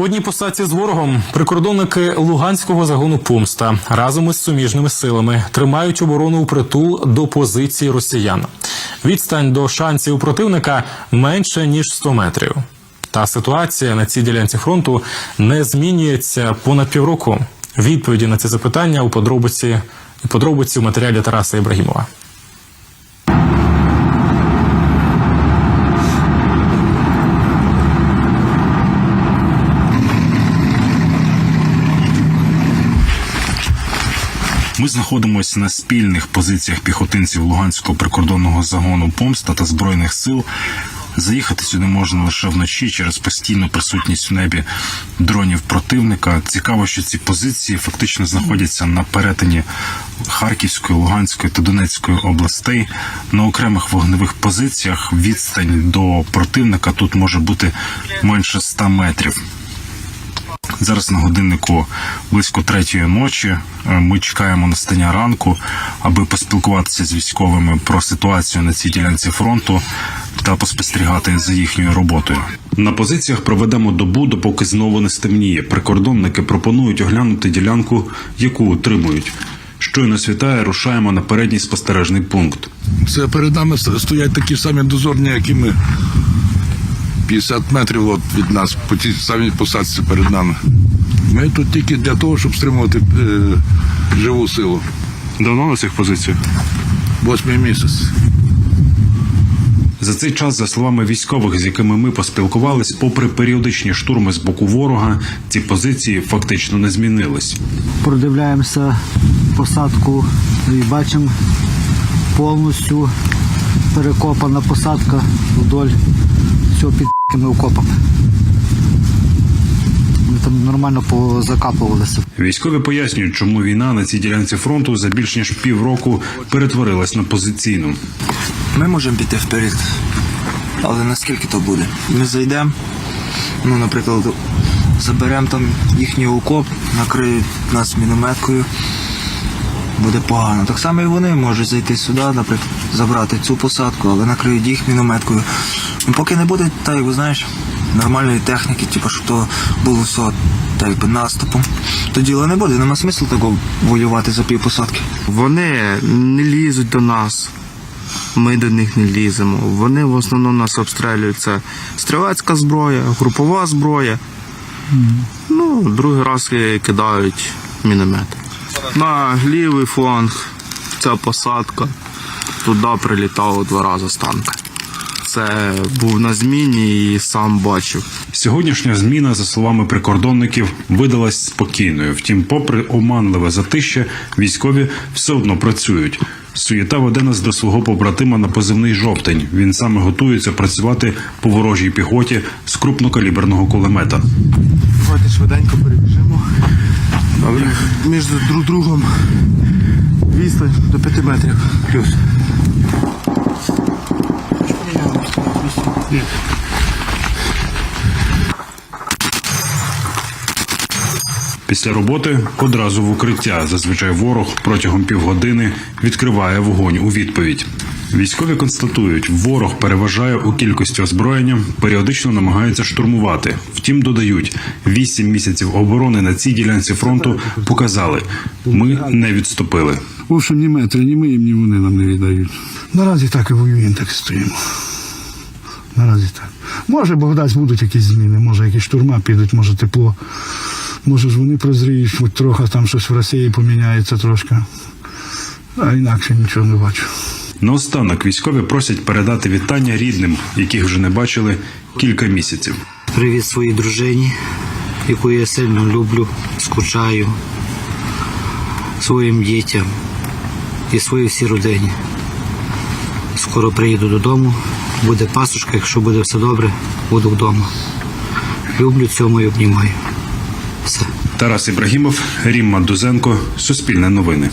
В одній посадці з ворогом прикордонники Луганського загону Помста разом із суміжними силами тримають оборону у притул до позиції росіян. Відстань до шансів противника менше ніж 100 метрів. Та ситуація на цій ділянці фронту не змінюється понад півроку. Відповіді на це запитання у подробиці у подробиці в матеріалі Тараса Ібрагімова. Ми знаходимося на спільних позиціях піхотинців Луганського прикордонного загону помста та збройних сил. Заїхати сюди можна лише вночі через постійну присутність в небі дронів противника. Цікаво, що ці позиції фактично знаходяться на перетині Харківської, Луганської та Донецької областей. На окремих вогневих позиціях відстань до противника тут може бути менше 100 метрів. Зараз на годиннику близько третьої ночі. Е, Ми чекаємо настання ранку, аби поспілкуватися з військовими про ситуацію на цій ділянці фронту та поспостерігати за їхньою роботою. На позиціях проведемо добу, допоки знову не стемніє. Прикордонники пропонують оглянути ділянку, яку утримують. Щойно світає, рушаємо на передній спостережний пункт. Це перед нами стоять такі самі дозорні, як і ми. 50 метрів от від нас, по тій самій посадці перед нами. Ми тут тільки для того, щоб стримувати е, живу силу. Давно на цих позиціях. Восьмий місяць. За цей час, за словами військових, з якими ми поспілкувались, попри періодичні штурми з боку ворога, ці позиції фактично не змінились. продивляємося посадку і бачимо повністю перекопана посадка вдоль всього під окопами. Ми там нормально позакапувалися. Військові пояснюють, чому війна на цій ділянці фронту за більш ніж півроку перетворилась на позиційну. Ми можемо піти вперед, але наскільки то буде? Ми зайдемо, ну, наприклад, заберемо там їхній окоп, накриють нас мінометкою. Буде погано. Так само і вони можуть зайти сюди, наприклад, забрати цю посадку, але накриють їх мінометкою. Ну, поки не буде, так якби знаєш, нормальної техніки, типу, щоб то було все так якби наступом. То діла не буде, нема смислу такого воювати за пів посадки. Вони не лізуть до нас. Ми до них не ліземо. Вони в основному нас обстрілюють. Це стрілецька зброя, групова зброя. Ну, другий раз кидають міномет. На лівий фланг ця посадка. Туди прилітало два рази з танка. Це був на зміні і сам бачив. Сьогоднішня зміна, за словами прикордонників, видалась спокійною. Втім, попри оманливе затище, військові все одно працюють. Суєта веде нас до свого побратима на позивний жовтень. Він саме готується працювати по ворожій піхоті з крупнокаліберного кулемета. Давайте швиденько перебіжимо. Між друг другом відстань до 5 метрів плюс. Після роботи одразу в укриття. Зазвичай ворог протягом півгодини відкриває вогонь у відповідь. Військові констатують, ворог переважає у кількості озброєння, періодично намагається штурмувати. Втім, додають, вісім місяців оборони на цій ділянці фронту показали, ми не відступили. В общем, ні метри, ні ми їм, ні вони нам не віддають. Наразі так і воюємо, так і стоїмо. Наразі так. Може, Бог дасть, будуть якісь зміни, може якісь штурма підуть, може тепло. Може ж вони прозріють, хоч трохи там щось в Росії поміняється трошки. А інакше нічого не бачу. Наостанок військові просять передати вітання рідним, яких вже не бачили кілька місяців. Привіт своїй дружині, яку я сильно люблю, скучаю, своїм дітям і своїй всій родині. Скоро приїду додому, буде пасушка, якщо буде все добре, буду вдома. Люблю цьому і обнімаю. Все. Тарас Ібрагімов, Рім Мандузенко, Суспільне новини.